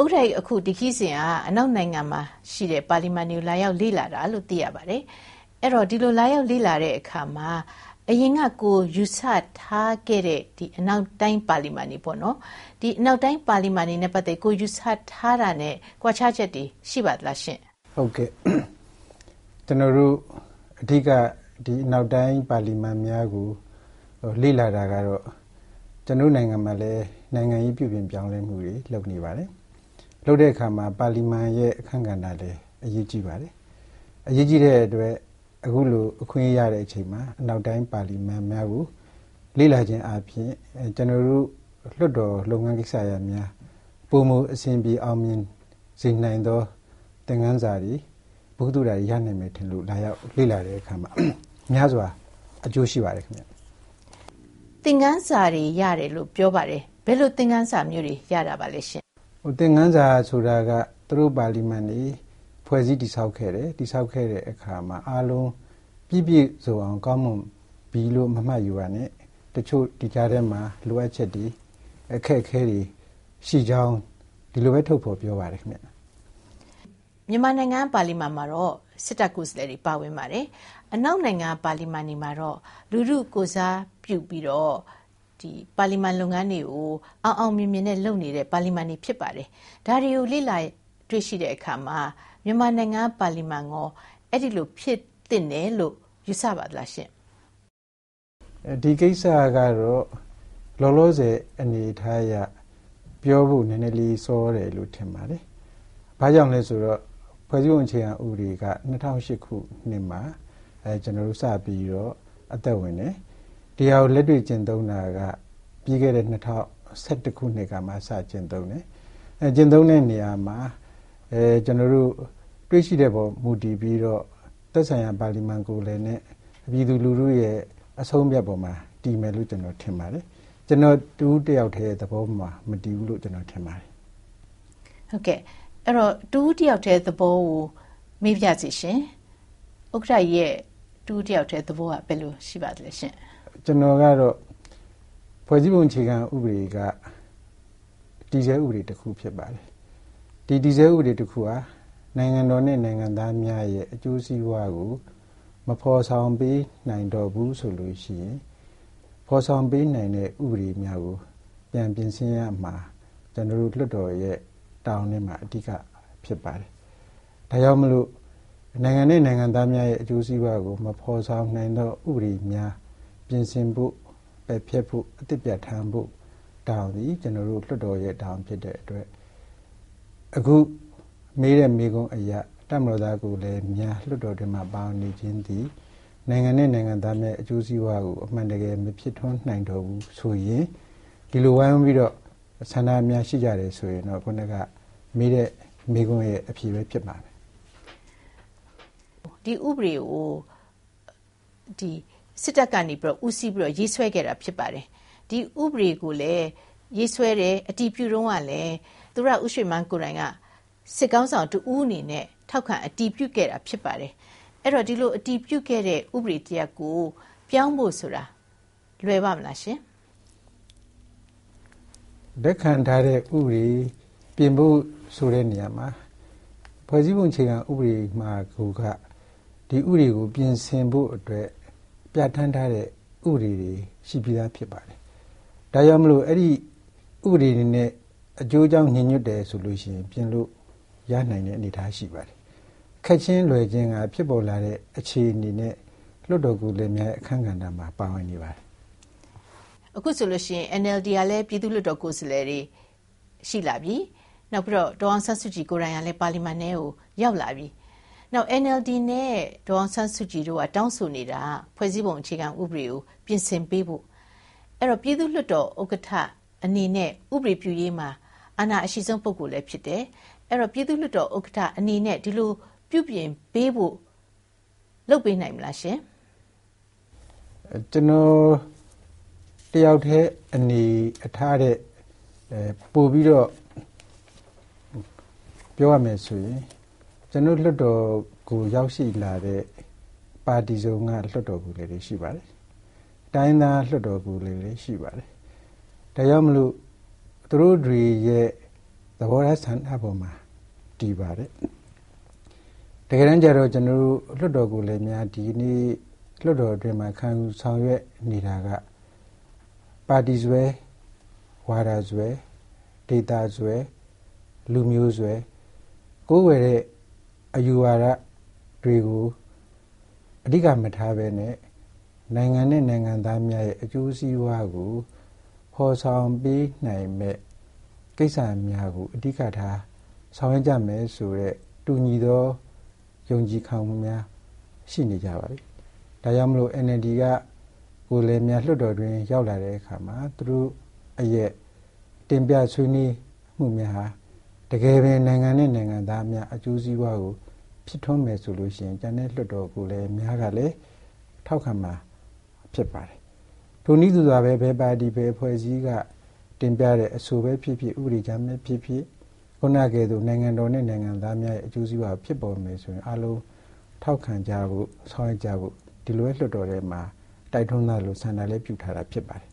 ဥက္ကဋ္ဌအခုဒီခီးစဉ်ကအနောက်နိုင်ငံမှာရှိတဲ့ပါလီမန်တွေကိုလာရောက်လေ့လာတာလို့သိရပါတယ်အဲ့တော့ဒီလိုလာရောက်လေ့လာတဲ့အခါမှာအရင်ကကိုယူဆထားခဲ့တဲ့ဒီအနောက်တိုင်းပါလီမန်တွေပေါ့နော်ဒီအနောက်တိုင်းပါလီမန်တွေနဲ့ပတ်သက်ကိုယူဆထားတာနဲ့ကြွားချချက်တွေရှိပါသလားရှင်ဟုတ်ကဲ့ကျွန်တော်တို့အဓိကဒီအနောက်တိုင်းပါလီမန်များကိုလေ့လာတာကတော့ကျွန်တော်နိုင်ငံမှာလည်းနိုင်ငံရေးပြုပြင်ပြောင်းလဲမှုတွေလုပ်နေပါတယ် လုပ်တဲ့အခါမှာပါလီမန်ရဲ့အခမ်းကဏ္ဍလည်းအရေးကြီးပါတယ်အရေးကြီးတဲ့အတွက်အခုလိုအခွင့်အရေးရတဲ့အချိန်မှာအနောက်တိုင်းပါလီမန်များကိုလေ့လာခြင်းအပြင်ကျွန်တော်တို့လွှတ်တော်လုပ်ငန်းကိစ္စရပ်များပုံမှုအစဉ်ပြေအောင်မြင်စေနိုင်သောသင်ခန်းစာတွေဘုသူဓာတ်ရနိုင်မယ်ထင်လို့လာရောက်လေ့လာတဲ့အခါမှာများစွာအကျိုးရှိပါတယ်ခင်ဗျသင်ခန်းစာတွေရတယ်လို့ပြောပါတယ်ဘယ်လိုသင်ခန်းစာမျိုးတွေရတာပါလဲရှင် ဟိုသင်ခန်းစာဆိုတာကသူတို့ပါလီမန်တွေဖွဲ့စည်းတည်ဆောက်ခဲ့တယ်တည်ဆောက်ခဲ့တဲ့အခါမှာအားလုံးပြည့်ပြည့်စုံအောင်ကောင်းမွန်ပြီးလို့မမှတ်ယူရနဲ့တချို့ဒီကြားထဲမှာလိုအပ်ချက်တွေအခက်အခဲတွေရှိကြောင်းဒီလိုပဲထုတ်ဖော်ပြောပါတယ်ခင်ဗျမြန်မာနိုင်ငံပါလီမန်မှာတော့စစ်တပ်ကိုယ်စားလှယ်တွေပါဝင်ပါတယ်အနောက်နိုင်ငံပါလီမန်တွေမှာတော့လူလူကိုစားပြုပြီးတော့ ဒီပါလီမန်လုပ်ငန်းတွေကိုအောင်အောင်မြင်မြင်နဲ့လုပ်နေတဲ့ပါလီမန်တွေဖြစ်ပါတယ်ဒါတွေကိုလေ့လာတွေ့ရှိတဲ့အခါမှာမြန်မာနိုင်ငံပါလီမန်ကအဲ့ဒီလိုဖြစ်တင်တယ်လို့ယူဆပါသလားရှင်ဒီကိစ္စကတော့လောလောဆယ်အနေထားရပြောဖို့နည်းနည်းလေးစောတယ်လို့ထင်ပါတယ်။ဘာကြောင့်လဲဆိုတော့ဖွဲ့စည်းပုံအခြေခံဥပဒေက2008ခုနှစ်မှာအဲကျွန်တော်တို့စပြီးတော့အသက်ဝင်တယ်။ တရားကိုလက်တွေ့ကျင့်သုံးတာကပြီးခဲ့တဲ့2011ခုနှစ်ကမှစကျင့်သုံးတယ်။အဲကျင့်သုံးတဲ့နေရာမှာအဲကျွန်တော်တို့တွေးရှိတဲ့ပေါ်မူတည်ပြီးတော့သက်ဆိုင်ရာပါလီမန်ကိုလည်းနဲ့ပြည်သူလူထုရဲ့အဆုံးဖြတ်ပေါ်မှာတည်မယ်လို့ကျွန်တော်ထင်ပါတယ်ကျွန်တော်တူတယောက်တည်းသဘောမှာမတည်ဘူးလို့ကျွန်တော်ထင်ပါတယ်ဟုတ်ကဲ့အဲ့တော့တူတယောက်တည်းသဘောကိုမေးပြစီရှင်ဥက္ကဋ္ဌရဲ့တူတယောက်တည်းသဘောကဘယ်လိုရှိပါသလဲရှင် ကျွန်တော်ကတော့ဖွဲ့စည်းပုံအခြေခံဥပဒေကတည်ဆဲဥပဒေတစ်ခုဖြစ်ပါတယ်ဒီတည်ဆဲဥပဒေတစ်ခုဟာနိုင်ငံတော်နဲ့နိုင်ငံသားများရဲ့အကျိုးစီးပွားကိုမဖော်ဆောင်ပေးနိုင်တော့ဘူးဆိုလို့ရှိရင်ဖော်ဆောင်ပေးနိုင်တဲ့ဥပဒေများကိုပြန်ပြင်ဆင်ရမှာကျွန်တော်တို့လွှတ်တော်ရဲ့တောင်းနေမှာအဓိကဖြစ်ပါတယ်။ဒါကြောင့်မလို့နိုင်ငံနဲ့နိုင်ငံသားများရဲ့အကျိုးစီးပွားကိုမဖော်ဆောင်နိုင်သောဥပဒေများ ပြင်ဆင်ဖို့ပယ်ဖျက်ဖို့အသစ်ပြဋ္ဌာန်းဖို့တောင်းသည်ကျွန်တော်တို့လွှတ်တော်ရဲ့တောင်းဖြစ်တဲ့အတွက်အခုမေးတဲ့မေးခွန်းအရာတပ်မတော်သားကိုလည်းများလွတ်တော်တွင်မှပါနေခြင်းသည်နိုင်ငံနဲ့နိုင်ငံသားများအကျိုးစီးပွားကိုအမှန်တကယ်မဖြစ်ထွန်းနိုင်တော့ဘူးဆိုရင်ဒီလိုဝိုင်းပြီးတော့ဆန္ဒများရှိကြတယ်ဆိုရင်တော့ခုနကမေးတဲ့မေးခွန်းရဲ့အဖြေပဲဖြစ်ပါမယ်ဒီဥပဒေကိုဒီ စစ်တပ်ကနေပြီးတော့ဦးစီးပြီးတော့ရေးဆွဲခဲ့တာဖြစ်ပါတယ်ဒီဥပဒေကိုလည်းရေးဆွဲတယ်အတီးပြုတော့ကလည်းသူရဥရွှေမန်းကိုယ်တိုင်ကစစ်ကောင်းဆောင်တူဦးအနေနဲ့ထောက်ခံအတီးပြုတ်ခဲ့တာဖြစ်ပါတယ်အဲ့တော့ဒီလိုအတီးပြုတ်ခဲ့တဲ့ဥပဒေတရက်ကိုပြောင်းဖို့ဆိုတာလွယ်ပါမလားရှင်လက်ခံထားတဲ့ဥပဒေပြင်ဖို့ဆိုတဲ့နေရာမှာဖွဲ့စည်းပုံအခြေခံဥပဒေမှာကိုကဒီဥပဒေကိုပြင်ဆင်ဖို့အတွက် ပြဋ္ဌာန်းထားတဲ့ဥပဒေတွေရှိပြီးသားဖြစ်ပါတယ်။ဒါကြောင့်မလို့အဲ့ဒီဥပဒေတွေနဲ့အကျိုးအကြောင်းညှဉ်းညွတ်တယ်ဆိုလို့ရှိရင်ပြင်လို့ရနိုင်တဲ့အနေအထားရှိပါတယ်ခက်ချင်းလွယ်ချင်းကဖြစ်ပေါ်လာတဲ့အခြေအနေနဲ့လွတ်တော်ကူလည်းများအခန်းကဏ္ဍမှာပါဝင်နေပါတယ်အခုဆိုလို့ရှိရင် NLD ကလည်းပြည်သူ့လွတ်တော်ကိုယ်စားလှယ်တွေရှိလာပြီနောက်ပြီးတော့ဒေါအောင်ဆန်းစုကြည်ကိုယ်တိုင်ကလည်းပါလီမန်ထဲကိုရောက်လာပြီ နောက် NLD နဲ့ဒေါအောင်ဆန်းစုကြည်တို့ကတောင်းဆိုနေတာဖွဲ့စည်းပုံအခြေခံဥပဒေကိုပြင်ဆင်ပေးဖို့အဲ့တော့ပြည်သူ့လွှတ်တော်ဥက္ကဋ္ဌအနေနဲ့ဥပဒေပြုရေးမှာအာဏာအရှိဆုံးပုဂ္ဂိုလ်လည်းဖြစ်တယ်အဲ့တော့ပြည်သူ့လွှတ်တော်ဥက္ကဋ္ဌအနေနဲ့ဒီလိုပြုပြင်ပေးဖို့လုပ်ပေးနိုင်မလားရှင်ကျွန်တော်တယောက်တည်းအနေအထားတဲ့အဲပို့ပြီးတော့ပြောရမယ်ဆိုရင် ကျွန်တော်လွှတ်တော်ကိုရောက်ရှိလာတဲ့ပါတီစုံကလွှတ်တော်ကိုလည်းရှိပါတယ်တိုင်းသားလွှတ်တော်ကိုလည်းရှိပါတယ်ဒါကြောင့်မလို့သူတို့တွေရဲ့သဘောထားဆန္ဒပေါ်မှာတည်ပါတယ်တကယ်တမ်းကျတော့ကျွန်တော်တို့လွတ်တော်ကိုလည်းများဒီနေ့လွတ်တော်အတွင်းမှာခံယူဆောင်ရွက်နေတာကပါတီဆွဲဝါဒဆွဲဒေတာဆွဲလူမျိုးဆွဲကိုယ်ဝယ်တဲ့ အယူဝါဒတွေကိုအဓိကမထားဘဲနဲ့နိုင်ငံနဲ့နိုင်ငံသားများရဲ့အကျိုးစီးပွားကိုဖော်ဆောင်ပေးနိုင်မဲ့ကိစ္စများကိုအဓိကထားဆောင်ရွက်ကြမယ်ဆိုတဲ့တူညီသောယုံကြည်ခံမှုများရှိနေကြပါပြီ။ဒါကြောင့်မလို့ NLD ကကိုယ်လည်းများလွှတ်တော်တွင် ရောက်လာတဲ့အခါမှာသူတို့အရဲ့တင်ပြဆွေးနွေးမှုများဟာ တကယ်ပင်နိုင်ငံနဲ့နိုင်ငံသားများအကျိုးစီးပွားကိုဖြစ်ထွန်းမယ်ဆိုလို့ရှိရင်ကျန်တဲ့လွှတ်တော်ကိုလည်းများကလည်းထောက်ခံမှာဖြစ်ပါတယ်။ထိုနည်းသူစွာပဲဘယ်ပါတီပဲအဖွဲ့အစည်းကတင်ပြတဲ့အဆိုပဲဖြစ်ဖြစ်ဥပဒေကြမ်းပဲဖြစ်ဖြစ်ခုနကဲ့သို့နိုင်ငံတော်နဲ့နိုင်ငံသားများရဲ့အကျိုးစီးပွားဖြစ်ပေါ်မယ်ဆိုရင်အလုံးထောက်ခံကြဖို့ဆောင်းရကြဖို့ဒီလိုလွှတ်တော်ထဲမှာတိုက်တွန်းတာလို့ဆန္ဒလည်းပြုထားတာဖြစ်ပါတယ်